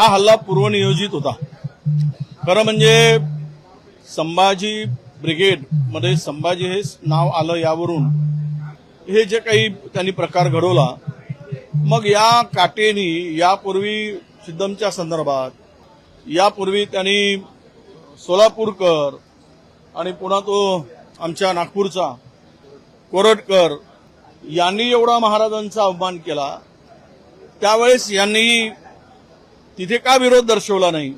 हा हल्ला पूर्वनियोजित होता. खरं म्हणजे संभाजी ब्रिगेडमध्ये संभाजी हे नाव आलं यावरून हे जे काही त्यांनी प्रकार घडवला मग या काटेनी यापूर्वी सिद्धमच्या संदर्भात यापूर्वी त्यांनी सोलापूरकर आणि पुन्हा तो आमच्या नागपूरचा कोरटकर यांनी एवढा महाराजांचा अवमान केला. त्यावेळेस यांनी तिथे का विरोध दर्शवला नाही?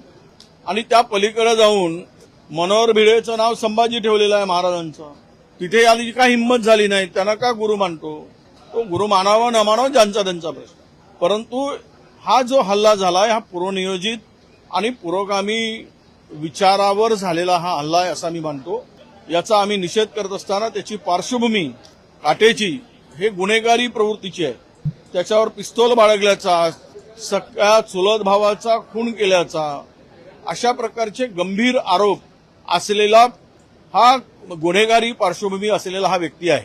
आणि त्या पलीकडे जाऊन मनोहर भिडेचं नाव संभाजी ठेवलेलं आहे महाराजांचं. तिथे याची का हिंमत झाली नाही? त्यांना का गुरु मानतो? तो गुरु मानावा न मानावा ज्यांचा त्यांचा प्रश्न. परंतु हा जो हल्ला झाला हा पूर्वनियोजित आणि पुरोगामी विचारावर झालेला हा हल्ला आहे असा मी मानतो. याचा आम्ही निषेध करत असताना त्याची पार्श्वभूमी काटेची हे गुन्हेगारी प्रवृत्तीची आहे. त्याच्यावर पिस्तोल बाळगल्याचा सगळ्या चुलत भावाचा खून केल्याचा अशा प्रकारचे गंभीर आरोप असलेला हा गुन्हेगारी पार्श्वभूमी असलेला हा व्यक्ती आहे.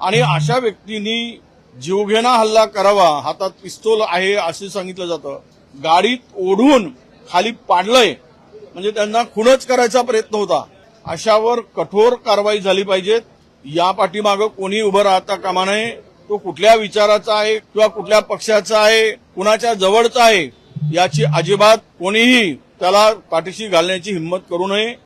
आणि अशा व्यक्तींनी जीवघेणा हल्ला करावा हातात पिस्तोल आहे असे सांगितलं जातं. गाडीत ओढून खाली पाडलंय म्हणजे त्यांना खूनच करायचा प्रयत्न होता. अशावर कठोर कारवाई झाली पाहिजेत या पाठीमागं कोणी उभं राहता कामा नये. तो कुठल्या विचाराचा आहे किंवा कुठल्या पक्षाचा आहे कुणाच्या जवळचा आहे याची अजिबात कोणीही त्याला पाठीशी घालण्याची हिंमत करू नये.